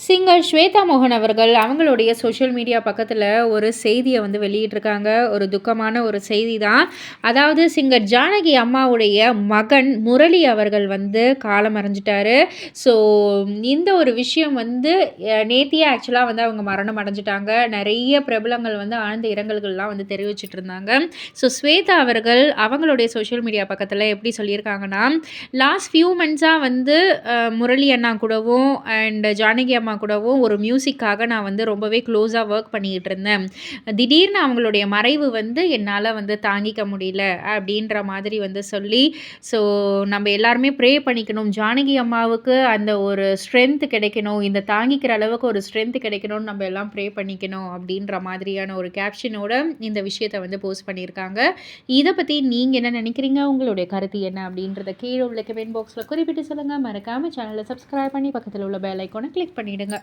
Singer Shweta மோகன் அவர்கள் அவங்களுடைய சோஷியல் மீடியா பக்கத்தில் ஒரு செய்தியை வந்து வெளியிட்டிருக்காங்க. ஒரு துக்கமான ஒரு செய்தி தான் அதாவது சிங்கர் ஜானகி அம்மாவுடைய மகன் முரளி அவர்கள் வந்து காலம் அடைஞ்சிட்டாரு. ஸோ இந்த ஒரு விஷயம் வந்து நேத்தியே ஆக்சுவலாக வந்து அவங்க மரணம் அடைஞ்சிட்டாங்க. நிறைய பிரபலங்கள் வந்து ஆழ்ந்த இரங்கல்கள்லாம் வந்து தெரிவிச்சிட்டு இருந்தாங்க ஸோ ஸ்வேதா அவர்கள் அவங்களுடைய சோஷியல் மீடியா பக்கத்தில் எப்படி சொல்லியிருக்காங்கன்னா லாஸ்ட் ஃபியூ மந்த்ஸாக வந்து முரளி அண்ணா கூடவும் அண்ட் ஜானகி அம்மா கூடவும் ஒரு மியூசிக்காக நான் வந்து ரொம்பவே க்ளோஸாக ஒர்க் பண்ணிக்கிட்டு இருந்தேன். திடீர்னு அவங்களுடைய மறைவு வந்து என்னால் வந்து தாங்கிக்க முடியல அப்படின்ற மாதிரி வந்து சொல்லி ஸோ நம்ம எல்லாருமே ப்ரே பண்ணிக்கணும். ஜானகி அம்மாவுக்கு அந்த ஒரு ஸ்ட்ரென்த் கிடைக்கணும். இந்த தாங்கிக்கிற அளவுக்கு ஒரு ஸ்ட்ரென்த் கிடைக்கணும்னு நம்ம எல்லாம் ப்ரே பண்ணிக்கணும் அப்படின்ற மாதிரியான ஒரு கேப்ஷனோட இந்த விஷயத்தை வந்து போஸ்ட் பண்ணியிருக்காங்க. இதை பற்றி நீங்கள் என்ன நினைக்கிறீங்க? உங்களுடைய கருத்து என்ன அப்படின்றத கீழே உள்ள கமெண்ட் பாக்ஸில் குறிப்பிட்டு சொல்லுங்கள் மறக்காமல் சேனலை சப்ஸ்கிரைப் பண்ணி பக்கத்தில் உள்ள பெல் ஐக்கோனை கிளிக் பண்ணிவிடுங்க